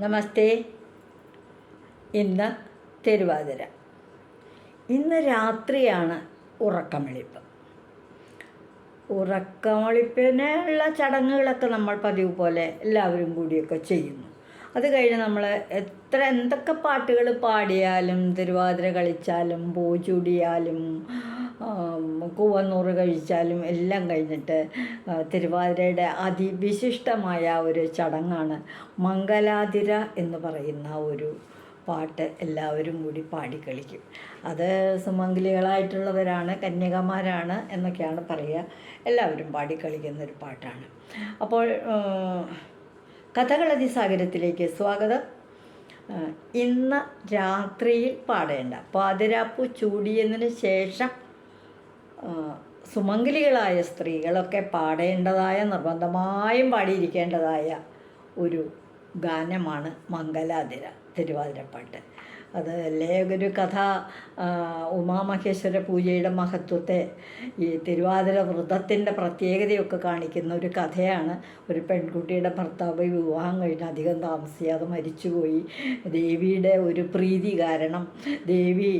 നമസ്തേ. ഇന്ന് തിരുവാതിര. ഇന്ന് രാത്രിയാണ് ഉറക്കമെളിപ്പ്. ഉറക്കമെളിപ്പിനുള്ള ചടങ്ങുകളൊക്കെ നമ്മൾ പതിവ് പോലെ എല്ലാവരും കൂടിയൊക്കെ ചെയ്യുന്നു. അത് കഴിഞ്ഞ് നമ്മൾ എത്ര എന്തൊക്കെ പാട്ടുകൾ പാടിയാലും തിരുവാതിര കളിച്ചാലും പൂ ചൂടിയാലും ആം, കൂവന്നൂറ് കഴിച്ചാലും എല്ലാം കഴിഞ്ഞിട്ട് തിരുവാതിരയുടെ അതിവിശിഷ്ടമായ ഒരു ചടങ്ങാണ് മംഗലാതിര എന്ന് പറയുന്ന ഒരു പാട്ട് എല്ലാവരും കൂടി പാടിക്കളിക്കും അത് സുമംഗലികളായിട്ടുള്ളവരാണ് കന്യകമാരാണ് എന്നൊക്കെയാണ് പറയുക. എല്ലാവരും പാടിക്കളിക്കുന്ന ഒരു പാട്ടാണ്. അപ്പോൾ കഥകളതി സാഗരത്തിലേക്ക് സ്വാഗതം. ഇന്ന് രാത്രിയിൽ പാടേണ്ട. പാതിരാപ്പു ചൂടിയതിന് ശേഷം സുമംഗലികളായ സ്ത്രീകളൊക്കെ പാടേണ്ടതായ നിർബന്ധമായും പാടിയിരിക്കേണ്ടതായ ഒരു ഗാനമാണ് മംഗലാതിര തിരുവാതിരപ്പാട്ട്. അത് ഒരു കഥ ഉമാമഹേശ്വര പൂജയുടെ മഹത്വത്തെ ഈ തിരുവാതിര വ്രതത്തിന്റെ പ്രത്യേകതയൊക്കെ കാണിക്കുന്ന ഒരു കഥയാണ്. ഒരു പെൺകുട്ടിയുടെ ഭർത്താവ് വിവാഹം കഴിഞ്ഞ് അധികം താമസിയാതെ മരിച്ചുപോയി. ദേവിയുടെ ഒരു പ്രീതി കാരണം ദേവി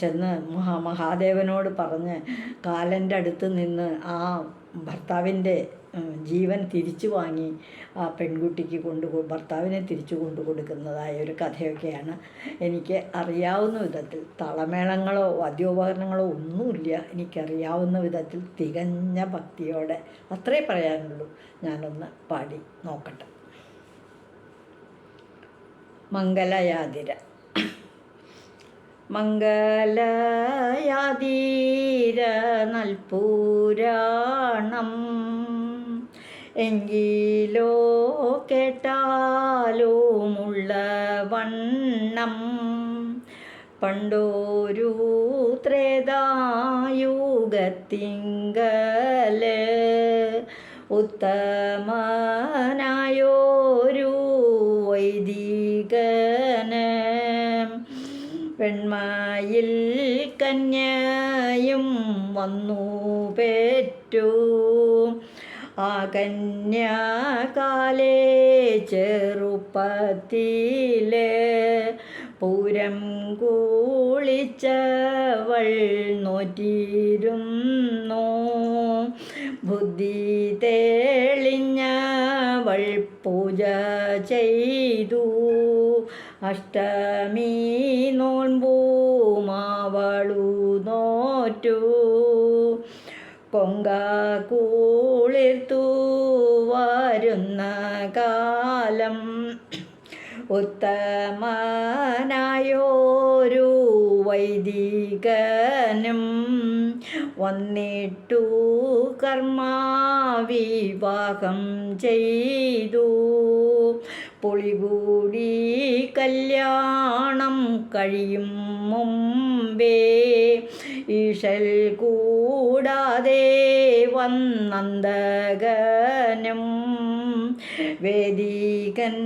ചെന്ന് മഹാ മഹാദേവനോട് പറഞ്ഞ് കാലന്റെ അടുത്ത് നിന്ന് ആ ഭർത്താവിന്റെ ജീവൻ തിരിച്ചു വാങ്ങി ആ പെൺകുട്ടിക്ക് കൊണ്ടു ഭർത്താവിനെ തിരിച്ചു കൊണ്ടു കൊടുക്കുന്നതായ ഒരു കഥയൊക്കെയാണ് എനിക്ക് അറിയാവുന്ന വിധത്തിൽ. തളമേളങ്ങളോ വാദ്യോപകരണങ്ങളോ ഒന്നുമില്ല. എനിക്കറിയാവുന്ന വിധത്തിൽ തികഞ്ഞ ഭക്തിയോടെ അത്രേ പറയാനുള്ളൂ. ഞാനൊന്ന് പാടി നോക്കട്ടെ. മംഗലയാതിര. മംഗലയാതീര നൽപൂരാണം എങ്കിലോ കേട്ടാലുമുള്ള വണ്ണം. പണ്ടോരു ത്രേതായുഗത്തിങ്കൽ ഉത്തമനായോരു വൈദികന്. പെൺമയിൽ കന്യയും വന്നു പെറ്റു. ആ ചെറുപ്പത്തിലെ പൂരം കൂളിച്ചവൾ നോറ്റിരുന്നു. ബുദ്ധി തെളിഞ്ഞവൾ പൂജ ചെയ്തു. അഷ്ടമി നോൺപൂമാവളു നോറ്റു. കൊങ്ക കൂളിർത്തു കാലം ഉത്തമനായോരു വൈദികനും വന്നിട്ടു കർമാവിവാഹം ചെയ്തു. പൊളികൂടി കല്യാണം കഴിയും മുമ്പേ ഈശൽ കൂടാതെ വന്നന്തകനും വേദികൻ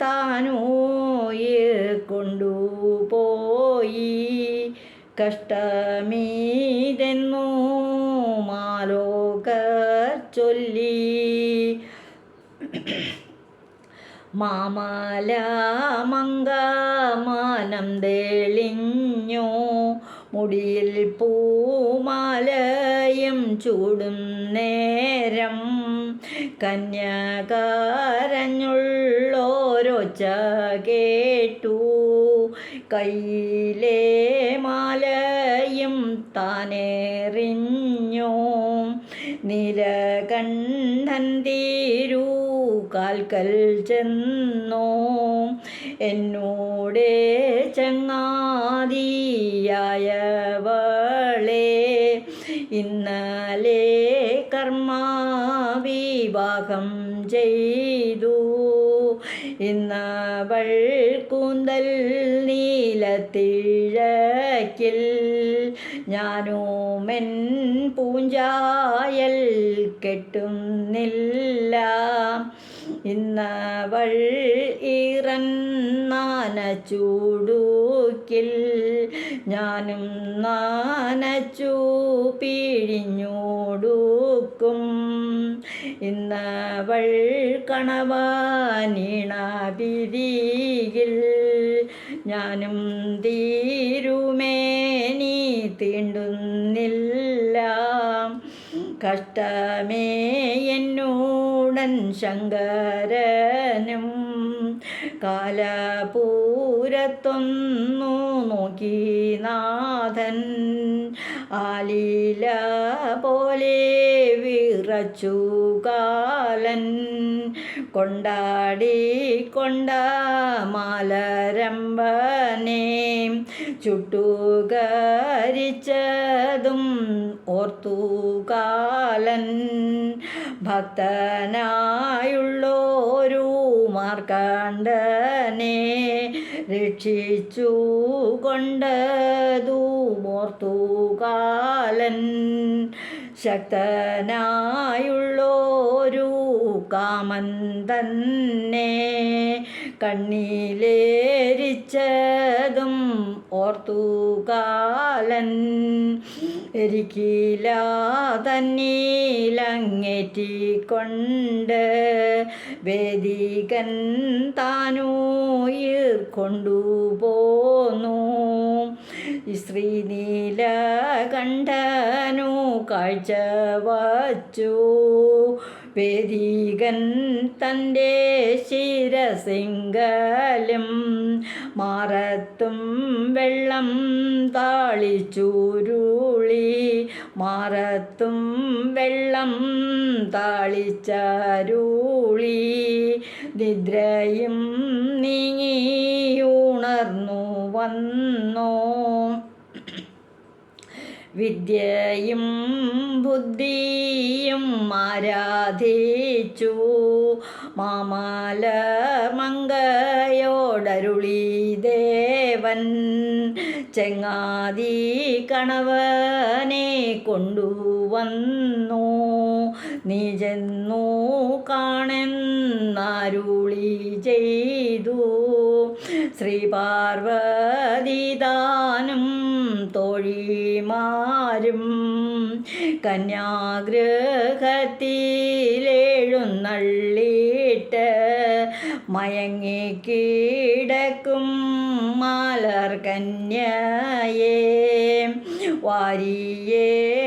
താനോയെ കൊണ്ടുപോയി കഷ്ടമീതെന്നു മാലോക ചൊല്ലി മാമല മംഗമാനം തെളിഞ്ഞു മുടിയിൽ പൂമാലയും ചൂടും നേരം. കന്യകാരഞ്ഞുള്ളോരൊച്ച കേട്ടു കയ്യിലെ മാലയും താനേറിഞ്ഞോ. നിലകണ്ഠൻ തീരു. കാൽക്കൽ ചെന്നു. എന്നോടെ ചങ്ങാതിയായവളെ ഇന്നലെ കർമാവിവാഹം ചെയ്തു. ഇന്നവൾ കൂന്തൽ നീലത്തിഴക്കിൽ ഞാനുമെൻ പൂഞ്ചായൽ കെട്ടുന്നില്ല. ഇന്നവൾ ഇറന്നാന ചൂടൂക്കിൽ ഞാനും നാനച്ചു പിഴിഞ്ഞൂടൂക്കും. ഇന്നവൾ കണവാനീണ ഞാനും തീരുമേനി തീണ്ടുന്നില്ല കഷ്ടമേ എന്നൂടൻ ശങ്കരനും കാലപൂരത്തൊന്നു നോക്കി നാഥൻ ആലീല പോലെ വിറച്ചു കാലൻ കൊണ്ടാടി കൊണ്ട മാലരമ്പനെ ചുട്ടുകരിച്ചതും ഓർത്തുകാലൻ ഭക്തനായുള്ളോരു മാർക്കാണ്ടനെ രക്ഷിച്ചു കൊണ്ടതു ഓർത്തുകാലൻ ശക്തനായുള്ളൊരു കാമൻ തന്നെ കണ്ണിലേരിച്ചതും ഓർത്തുകാലൻ എരിക്കില തന്നീലങ്ങേറ്റിക്കൊണ്ട് വേദികൻ താനൂയിർ കൊണ്ടുപോന്നു. ശ്രീനീല കണ്ഠനു കാഴ്ച വച്ചു. പെരീകൻ തന്റെ ശിരസിംഗലും മാറത്തും വെള്ളം താളിച്ചുരുളി. മാറത്തും വെള്ളം താളിച്ചരുളി. നിദ്രയും നീങ്ങി ഉണർന്നു വന്നോ. വിദ്യയും ബുദ്ധിയും ആരാധിച്ചു. മാമാല മങ്കയോടരുളി ദേവൻ. ചെങ്ങാതി കണവനെ കൊണ്ടുവന്നു. നീ ചെന്നു കാണുന്നരുളി ചെയ്തു. ശ്രീപാർവതിദാനം തോഴിമാരും കന്യാഗ്രഹത്തിലെഴുന്നള്ളിയിട്ട് മയങ്ങിക്കിടക്കും മാലർ കന്യയേ വാരിയെടുത്തു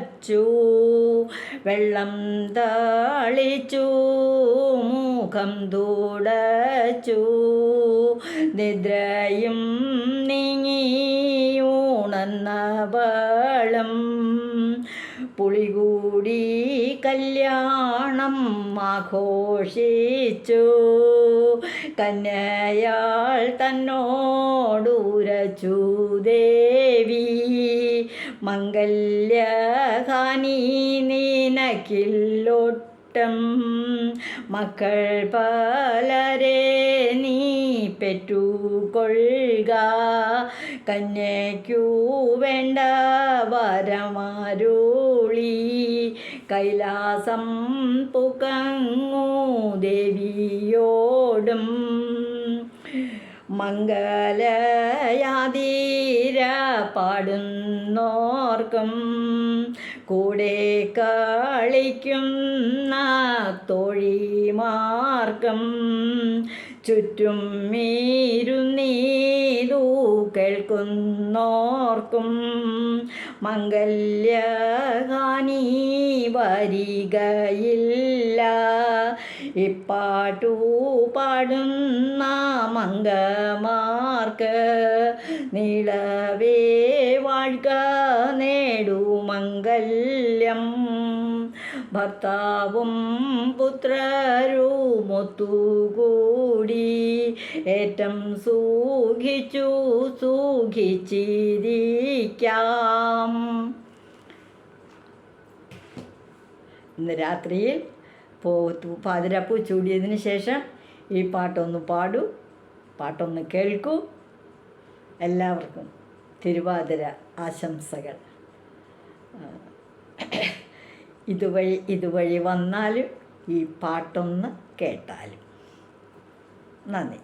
വച്ചു വെള്ളം താളിച്ചു മുഖം തൂടച്ചു നിദ്രയും നീങ്ങി ഉണന്നവളം പുളികൂടി കല്യാണം ആഘോഷിച്ചു. കന്യയാൾ തന്നോടൂരച്ചു ദേവി. മംഗല്യഹാനി നീനക്കില്ലൊട്ടം മക്കൾ പലരെ നീ പെറ്റുകൊള്ളുക. കന്യയ്ക്കു വേണ്ട വരമാരുളി. കൈലാസം പുക്കങ്ങു ദേവിയോടും. മംഗലയാതീര പാടുന്നോർക്കും. കൂടെ കളിക്കുന്ന തോഴിമാർക്കും ചുറ്റും മീരുന്നീതു കേൾക്കുന്നോർക്കും. മംഗല്യഹാനി വരികയില്ല ഇപ്പാട്ടു പാടുന്ന മംഗമാർക്ക് നിലവേ വാഴ്ക നേടു മംഗല്യം. ഭർത്താവും പുത്രരുമൊത്തുകൂടി ഏറ്റം സൂഖിച്ചു സൂഖിച്ചിരിക്കാം. ഇന്ന് രാത്രിയിൽ പോ പാതിരാപ്പൂ ചൂടിയതിന് ശേഷം ഈ പാട്ടൊന്ന് പാടൂ. പാട്ടൊന്ന് കേൾക്കൂ. എല്ലാവർക്കും തിരുവാതിര ആശംസകൾ. ഇതുവഴി ഇതുവഴി വന്നാലും ഈ പാട്ടൊന്ന് കേട്ടാലും. നന്ദി.